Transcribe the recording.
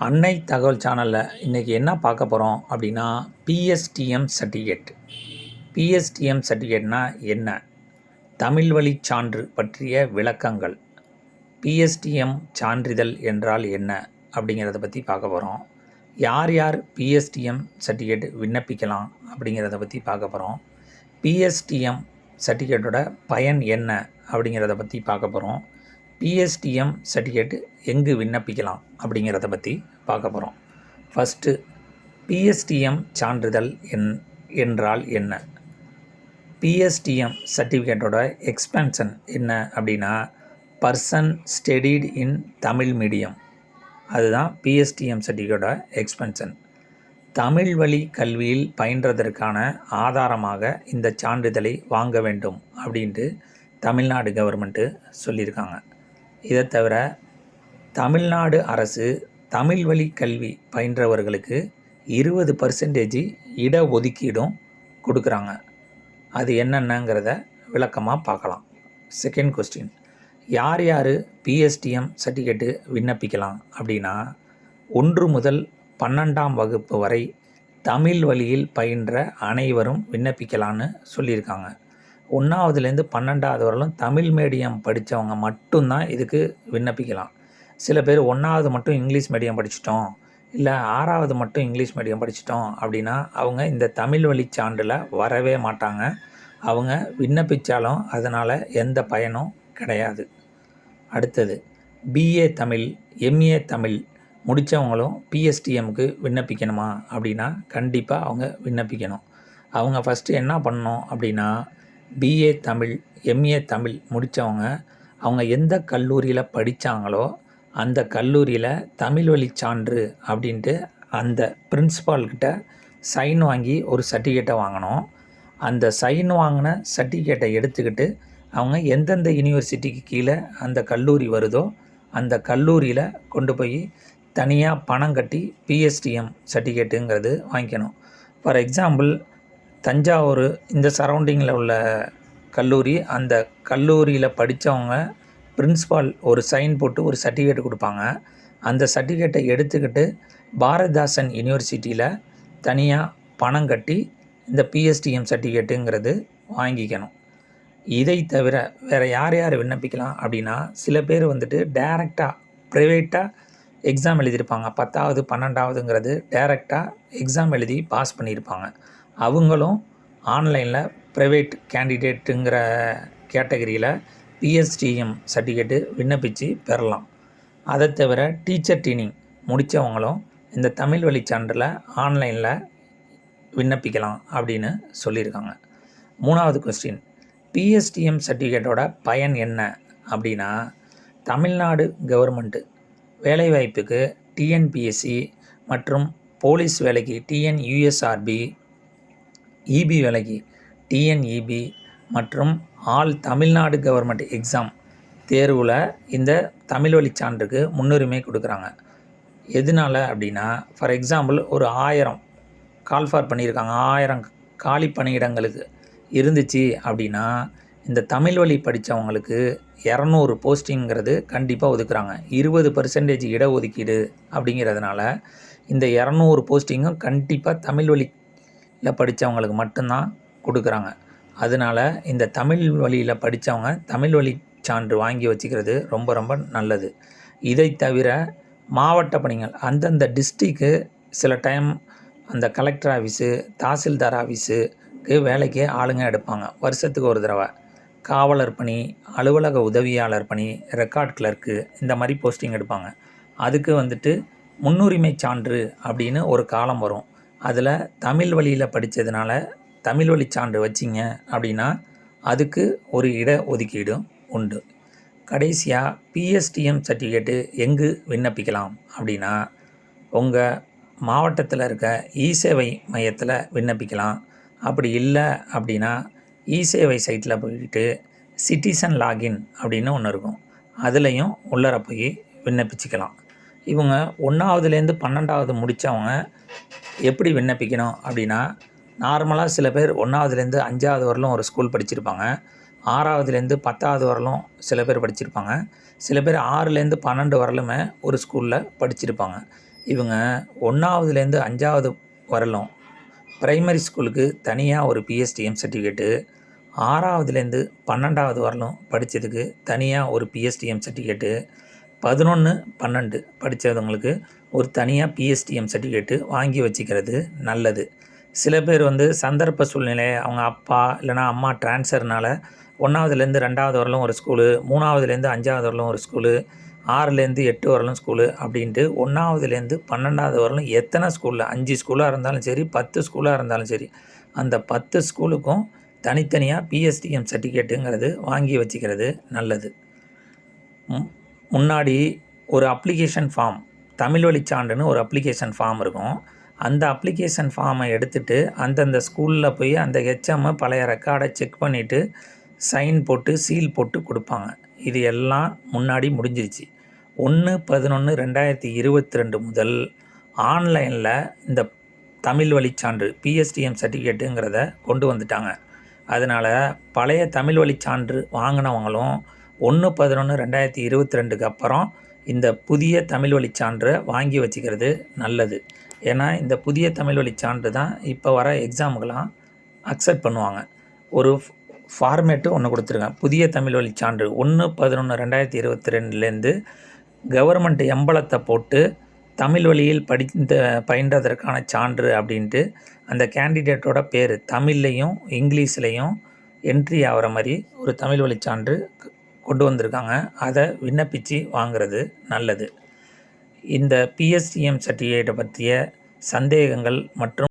அன்னை தகவல் சேனலில் இன்றைக்கி என்ன பார்க்க போகிறோம் அப்படின்னா பிஎஸ்டிஎம் சர்டிஃபிகேட் பிஎஸ்டிஎம் சர்டிஃபிகேட்னா என்ன? தமிழ் வழிச் சான்று பற்றிய விளக்கங்கள். பிஎஸ்டிஎம் சான்றிதழ் என்றால் என்ன அப்படிங்கிறத பற்றி பார்க்க போகிறோம் யார் யார் பிஎஸ்டிஎம் சர்டிஃபிகேட் விண்ணப்பிக்கலாம் அப்படிங்கிறத பற்றி பார்க்க போகிறோம் பிஎஸ்டிஎம் சர்டிஃபிகேட்டோட பயன் என்ன அப்படிங்கிறத பற்றி பார்க்க போகிறோம் பிஎஸ்டிஎம் சர்டிஃபிகேட் எங்கு விண்ணப்பிக்கலாம் அப்படிங்கிறத பற்றி பார்க்க போகிறோம் ஃபஸ்ட்டு பிஎஸ்டிஎம் சான்றிதழ் என் என்றால் என்ன? பிஎஸ்டிஎம் சர்டிஃபிகேட்டோட எக்ஸ்பென்ஷன் என்ன அப்படின்னா person studied in Tamil medium அதுதான் பிஎஸ்டிஎம் சர்டிஃபிகேட்டோட எக்ஸ்பென்ஷன் தமிழ் வழி கல்வியில் பயின்றதற்கான ஆதாரமாக இந்த சான்றிதழை வாங்க வேண்டும் அப்படின்ட்டு தமிழ்நாடு கவர்மெண்ட்டு சொல்லியிருக்காங்க. இதை தவிர தமிழ்நாடு அரசு தமிழ் வழி கல்வி பயின்றவர்களுக்கு இருபது பர்சன்டேஜ் இட ஒதுக்கீடும் கொடுக்குறாங்க. அது என்னென்னங்கிறத விளக்கமாக பார்க்கலாம். செகண்ட் கொஸ்டின் யார் யார் பிஎஸ்டிஎம் சர்டிஃபிகேட்டு விண்ணப்பிக்கலாம் அப்படின்னா ஒன்று முதல் பன்னெண்டாம் வகுப்பு வரை தமிழ் வழியில் பயின்ற அனைவரும் விண்ணப்பிக்கலான்னு சொல்லியிருக்காங்க. ஒன்றாவதுலேருந்து பன்னெண்டாவது வரலும் தமிழ் மீடியம் படித்தவங்க மட்டும்தான் இதுக்கு விண்ணப்பிக்கலாம். சில பேர் ஒன்றாவது மட்டும் இங்கிலீஷ் மீடியம் படிச்சிட்டோம் இல்லை ஆறாவது மட்டும் இங்கிலீஷ் மீடியம் படிச்சிட்டோம் அப்படின்னா அவங்க இந்த தமிழ் வழி சான்றில் வரவே மாட்டாங்க. அவங்க விண்ணப்பித்தாலும் அதனால் எந்த பயனும் கிடையாது. அடுத்தது பிஏ தமிழ் எம்ஏ தமிழ் முடித்தவங்களும் பிஎஸ்டிஎம்க்கு விண்ணப்பிக்கணுமா அப்படின்னா கண்டிப்பாக அவங்க விண்ணப்பிக்கணும். அவங்க ஃபஸ்ட்டு என்ன பண்ணணும் அப்படின்னா பிஏ தமிழ் எம்ஏ தமிழ் முடித்தவங்க அவங்க எந்த கல்லூரியில் படித்தாங்களோ அந்த கல்லூரியில் தமிழ் வழி சான்று அப்படின்ட்டு அந்த பிரின்ஸிபால்கிட்ட சைன் வாங்கி ஒரு சர்டிஃபிகேட்டை வாங்கினோம் அந்த சைன் வாங்கின சர்டிஃபிகேட்டை எடுத்துக்கிட்டு அவங்க எந்தெந்த யூனிவர்சிட்டிக்கு கீழே அந்த கல்லூரி வருதோ அந்த கல்லூரியில் கொண்டு போய் தனியாக பணம் கட்டி பிஎஸ்டிஎம் சர்டிஃபிகேட்டுங்கிறது வாங்கிக்கணும். ஃபார் எக்ஸாம்பிள் தஞ்சாவூர் இந்த சரௌண்டிங்கில் உள்ள கல்லூரி அந்த கல்லூரியில் படித்தவங்க பிரின்ஸ்பால் ஒரு சைன் போட்டு ஒரு சர்டிஃபிகேட் கொடுப்பாங்க. அந்த சர்டிஃபிகேட்டை எடுத்துக்கிட்டு பாரதிதாசன் யூனிவர்சிட்டியில் தனியாக பணம் கட்டி இந்த பிஎஸ்டிஎம் சர்டிஃபிகேட்டுங்கிறது வாங்கிக்கணும். இதை தவிர வேறு யார் யார் விண்ணப்பிக்கலாம் அப்படின்னா சில பேர் வந்துட்டு டைரெக்டாக ப்ரைவேட்டாக எக்ஸாம் எழுதியிருப்பாங்க. பத்தாவது பன்னெண்டாவதுங்கிறது டைரெக்டாக எக்ஸாம் எழுதி பாஸ் பண்ணியிருப்பாங்க. அவங்களும் ஆன்லைனில் ப்ரைவேட் கேண்டிடேட்டுங்கிற கேட்டகரியில் பிஎஸ்டிஎம் சர்டிஃபிகேட்டு விண்ணப்பித்து பெறலாம். அதை தவிர டீச்சர் ட்ரைனிங் முடித்தவங்களும் இந்த தமிழ் வழி சான்றில் ஆன்லைனில் விண்ணப்பிக்கலாம் அப்படின்னு சொல்லியிருக்காங்க. மூணாவது கொஸ்டின் பிஎஸ்டிஎம் சர்டிஃபிகேட்டோட பயன் என்ன அப்படின்னா தமிழ்நாடு கவர்மெண்ட்டு வேலைவாய்ப்புக்கு டிஎன்பிஎஸ்சி மற்றும் போலீஸ் வேலைக்கு டிஎன்யூஎஸ்ஆர்பி இபி விலகி டிஎன்இபி மற்றும் ஆல் தமிழ்நாடு கவர்மெண்ட் எக்ஸாம் தேர்வில் இந்த தமிழ் வழி சான்றுக்கு முன்னுரிமை கொடுக்குறாங்க. எதனால் அப்படின்னா ஃபார் எக்ஸாம்பிள் ஒரு ஆயிரம் கால்ஃபார் பண்ணியிருக்காங்க. ஆயிரம் காலி பணியிடங்களுக்கு இருந்துச்சு அப்படின்னா இந்த தமிழ் வழி படித்தவங்களுக்கு இரநூறு போஸ்டிங்கிறது கண்டிப்பாக ஒதுக்குறாங்க. இருபது பர்சன்டேஜ் இடஒதுக்கீடு அப்படிங்கிறதுனால இந்த இரநூறு போஸ்டிங்கும் கண்டிப்பாக தமிழ் வழி வழியில் படித்தவங்களுக்கு மட்டும்தான் கொடுக்குறாங்க. அதனால் இந்த தமிழ் வழியில் படித்தவங்க தமிழ் வழி சான்று வாங்கி வச்சுக்கிறது ரொம்ப ரொம்ப நல்லது. இதை தவிர மாவட்ட பணிகள் அந்தந்த டிஸ்ட்ரிக்கு சில டைம் அந்த கலெக்டர் ஆஃபீஸு தாசில்தார் ஆஃபீஸுக்கு வேலைக்கு ஆளுங்க எடுப்பாங்க. வருஷத்துக்கு ஒரு தடவை. காவலர் பணி அலுவலக உதவியாளர் பணி ரெக்கார்ட் கிளர்க்கு இந்த மாதிரி போஸ்டிங் எடுப்பாங்க. அதுக்கு வந்துட்டு முன்னுரிமை சான்று அப்படின்னு ஒரு காலம் வரும். அதில் தமிழ் வழியில் படித்ததுனால தமிழ் வழி சான்று வச்சிங்க அப்படின்னா அதுக்கு ஒரு இட ஒதுக்கீடும் உண்டு. கடைசியாக பிஎஸ்டிஎம் சர்டிஃபிகேட்டு எங்கு விண்ணப்பிக்கலாம் அப்படின்னா உங்கள் மாவட்டத்தில் இருக்க இ சேவை மையத்தில் விண்ணப்பிக்கலாம். அப்படி இல்லை அப்படின்னா இ சேவை சைட்டில் போயிட்டு சிட்டிசன் லாகின் அப்படின்னு ஒன்று இருக்கும். அதுலேயும் உள்ளர போய் விண்ணப்பிச்சுக்கலாம். இவங்க ஒன்றாவதுலேருந்து பன்னெண்டாவது முடித்தவங்க எப்படி விண்ணப்பிக்கணும் அப்படின்னா நார்மலாக சில பேர் ஒன்றாவதுலேருந்து அஞ்சாவது வரலும் ஒரு ஸ்கூல் படிச்சிருப்பாங்க. ஆறாவதுலேருந்து பத்தாவது வரலும் சில பேர் படிச்சிருப்பாங்க. சில பேர் ஆறுலேருந்து பன்னெண்டு வரலுமே ஒரு ஸ்கூலில் படிச்சிருப்பாங்க. இவங்க ஒன்றாவதுலேருந்து அஞ்சாவது வரலும் ப்ரைமரி ஸ்கூலுக்கு தனியாக ஒரு பிஎஸ்டிஎம் சர்டிஃபிகேட்டு ஆறாவதுலேருந்து பன்னெண்டாவது வரலும் படித்ததுக்கு தனியாக ஒரு பிஎஸ்டிஎம் சர்டிஃபிகேட்டு பதினொன்று பன்னெண்டு படித்தவங்களுக்கு ஒரு தனியாக பிஎஸ்டிஎம் சர்டிஃபிகேட்டு வாங்கி வச்சுக்கிறது நல்லது. சில பேர் வந்து சந்தர்ப்ப சூழ்நிலை அவங்க அப்பா இல்லைனா அம்மா ட்ரான்ஸ்ஃபர்னால ஒன்றாவதுலேருந்து ரெண்டாவது வரலும் ஒரு ஸ்கூலு மூணாவதுலேருந்து அஞ்சாவது வரலும் ஒரு ஸ்கூலு ஆறுலேருந்து எட்டு வரலும் ஸ்கூலு அப்படின்ட்டு ஒன்றாவதுலேருந்து பன்னெண்டாவது வரலும் எத்தனை ஸ்கூலில் அஞ்சு ஸ்கூலாக இருந்தாலும் சரி பத்து ஸ்கூலாக இருந்தாலும் சரி அந்த பத்து ஸ்கூலுக்கும் தனித்தனியாக பிஎஸ்டிஎம் சர்டிஃபிகேட்டுங்கிறது வாங்கி வச்சுக்கிறது நல்லது. ம், முன்னாடி ஒரு அப்ளிகேஷன் ஃபார்ம் தமிழ் வழி சான்றுன்னு ஒரு அப்ளிகேஷன் ஃபார்ம் இருக்கும். அந்த அப்ளிகேஷன் ஃபார்மை எடுத்துகிட்டு அந்தந்த ஸ்கூலில் போய் அந்த ஹெச்எம் பழைய ரெக்கார்டை செக் பண்ணிவிட்டு சைன் போட்டு சீல் போட்டு கொடுப்பாங்க. இது எல்லாம் முன்னாடி முடிஞ்சிருச்சு. ஒன்று பதினொன்று ரெண்டாயிரத்தி இருபத்தி ரெண்டு முதல் ஆன்லைனில் இந்த தமிழ் வழிச்சான்று பிஎஸ்டிஎம் சர்டிஃபிகேட்டுங்கிறத கொண்டு வந்துட்டாங்க. அதனால் பழைய தமிழ் வழிச்சான்று சான்று வாங்கினவங்களும் ஒன்று பதினொன்று ரெண்டாயிரத்தி இருபத்தி ரெண்டுக்கு அப்புறம் இந்த புதிய தமிழ் வழி சான்றை வாங்கி வச்சுக்கிறது நல்லது. ஏன்னா இந்த புதிய தமிழ் வழி சான்று தான் இப்போ வர எக்ஸாமுக்கெல்லாம் அக்செப்ட் பண்ணுவாங்க. ஒரு ஃபார்மேட்டு ஒன்று கொடுத்துருக்கேன் புதிய தமிழ் வழி சான்று ஒன்று பதினொன்று ரெண்டாயிரத்தி இருபத்தி ரெண்டுலேருந்து கவர்மெண்ட் எம்பளத்தை போட்டு தமிழ் வழியில் படித்த பயின்றதற்கான சான்று அப்படின்ட்டு அந்த கேண்டிடேட்டோட பேர் தமிழ்லையும் இங்கிலீஷ்லேயும் என்ட்ரி ஆகிற மாதிரி ஒரு தமிழ் வழி சான்று கொண்டு வந்திருக்காங்க அதை விண்ணப்பித்து வாங்குறது நல்லது. இந்த பிஎஸ்டிஎம் சர்டிஃபிகேட்டை பற்றிய சந்தேகங்கள் மற்றும்